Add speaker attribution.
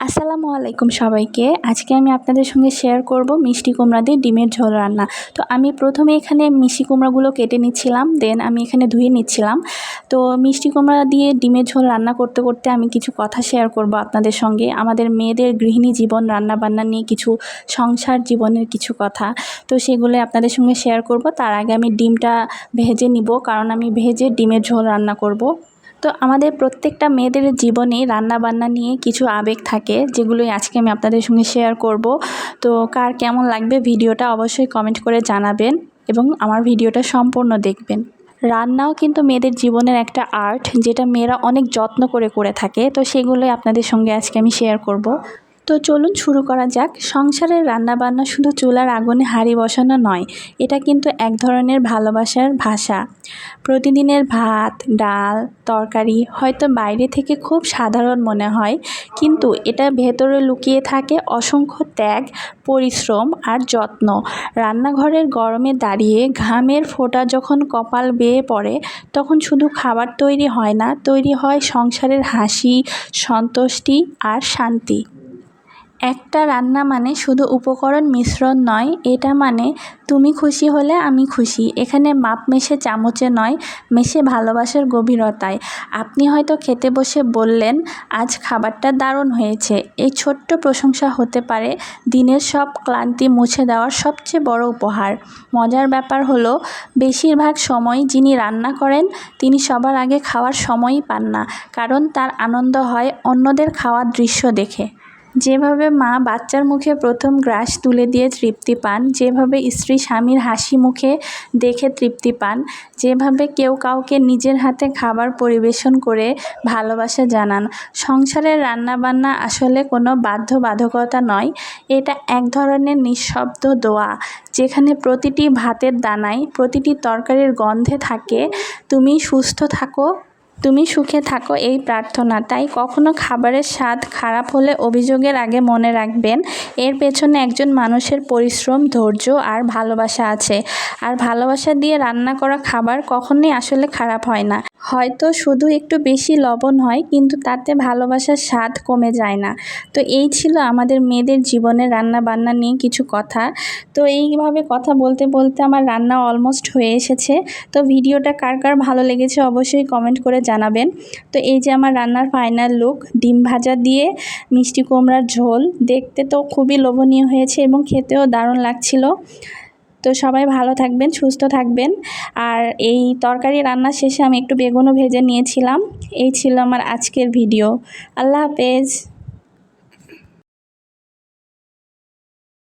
Speaker 1: আসসালামু আলাইকুম সবাইকে। আজকে আমি আপনাদের সঙ্গে শেয়ার করব মিষ্টি কুমড়া দিয়ে ডিমের ঝোল রান্না। তো আমি প্রথমে এখানে মিষ্টি কুমড়াগুলো কেটে নিচ্ছিলাম দেন আমি এখানে ধুয়ে নিচ্ছিলাম। তো মিষ্টি কুমড়া দিয়ে ডিমের ঝোল রান্না করতে করতে আমি কিছু কথা শেয়ার করব আপনাদের সঙ্গে। আমাদের মেয়েদের গৃহিণী জীবন রান্না বান্না নিয়ে কিছু সংসার জীবনের কিছু কথা। তো সেগুলো আপনাদের সঙ্গে শেয়ার করব। তার আগে আমি ডিমটা ভেজে নিব, কারণ আমি ভেজে ডিমের ঝোল রান্না করব। তো আমাদের প্রত্যেকটা মেয়েদের জীবনে রান্না বান্না নিয়ে কিছু আবেগ থাকে, যেগুলোই আজকে আমি আপনাদের সঙ্গে শেয়ার করব। তো কার কেমন লাগবে ভিডিওটা অবশ্যই কমেন্ট করে জানাবেন এবং আমার ভিডিওটা সম্পূর্ণ দেখবেন। রান্নাও কিন্তু মেয়েদের জীবনের একটা আর্ট যেটা মেয়েরা অনেক যত্ন করে করে থাকে, তো সেগুলোই আপনাদের সঙ্গে আজকে আমি শেয়ার করব। তো চলুন শুরু করা যাক। সংসারের রান্নাবান্না শুধু চুলার আগুনে হাঁড়ি বসানো নয়, এটা কিন্তু এক ধরনের ভালোবাসার ভাষা। প্রতিদিনের ভাত, ডাল, তরকারি হয়তো বাইরে থেকে খুব সাধারণ মনে হয়, কিন্তু এটা ভেতরে লুকিয়ে থাকে অসংখ্য ত্যাগ, পরিশ্রম আর যত্ন। রান্নাঘরের গরমে দাঁড়িয়ে ঘামের ফোঁটা যখন কপাল বেয়ে পড়ে, তখন শুধু খাবার তৈরি হয় না, তৈরি হয় সংসারের হাসি, সন্তুষ্টি আর শান্তি। একটা রান্না মানে শুধু উপকরণ মিশ্রণ নয়, এটা মানে তুমি খুশি হলে আমি খুশি। এখানে মাপ মেশে চামচে নয়, মেশে ভালোবাসার গভীরতায়। আপনি হয়তো খেতে বসে বললেন, আজ খাবারটা দারুণ হয়েছে। এই ছোট্ট প্রশংসা হতে পারে দিনের সব ক্লান্তি মুছে দেওয়ার সবচেয়ে বড় উপহার। মজার ব্যাপার হলো, বেশিরভাগ সময় যিনি রান্না করেন, তিনি সবার আগে খাওয়ার সময়ই পান না, কারণ তার আনন্দ হয় অন্যদের খাওয়ার দৃশ্য দেখে। যেভাবে মা বাচ্চার মুখে প্রথম গ্রাস তুলে দিয়ে তৃপ্তি পান, যেভাবে স্ত্রী স্বামীর হাসি মুখে দেখে তৃপ্তি পান, যেভাবে কেউ কাউকে নিজের হাতে খাবার পরিবেশন করে ভালোবাসা জানান। সংসারের রান্নাবান্না আসলে কোনো বাধ্যবাধকতা নয়, এটা এক ধরনের নিঃশব্দ দোয়া, যেখানে প্রতিটি ভাতের দানায় প্রতিটি তরকারির গন্ধে থাকে, তুমি সুস্থ থাকো তুমি সুখে থাকো এই প্রার্থনা। তাই কখনো খাবারের স্বাদ খারাপ হলে অভিযোগের আগে মনে রাখবেন, এর পেছনে একজন মানুষের পরিশ্রম, ধৈর্য আর ভালোবাসা আছে। আর ভালোবাসা দিয়ে রান্না করা খাবার কখনোই আসলে খারাপ হয় না। হয়তো শুধু একটু বেশি লবণ হয়, কিন্তু তাতে ভালোবাসার স্বাদ কমে যায় না। তো এই ছিল আমাদের মেয়েদের জীবনে রান্না বান্না নিয়ে কিছু কথা। তো এইভাবে কথা বলতে বলতে আমার রান্না অলমোস্ট হয়ে এসেছে। তো ভিডিওটা কার কার ভালো লেগেছে অবশ্যই কমেন্ট করে জানাবেন। তো এই যে আমার রান্নার ফাইনাল লুক ডিম ভাজা দিয়ে মিষ্টি কুমড়ার ঝোল, দেখতে তো খুবই লোভনীয় হয়েছে এবং খেতেও দারুণ লাগছিল। তো সবাই ভালো থাকবেন, সুস্থ থাকবেন। আর এই তরকারি রান্না শেষে আমি একটু বেগুনও ভেজে নিয়েছিলাম। এই ছিল আমার আজকের ভিডিও। আল্লাহ হাফেজ।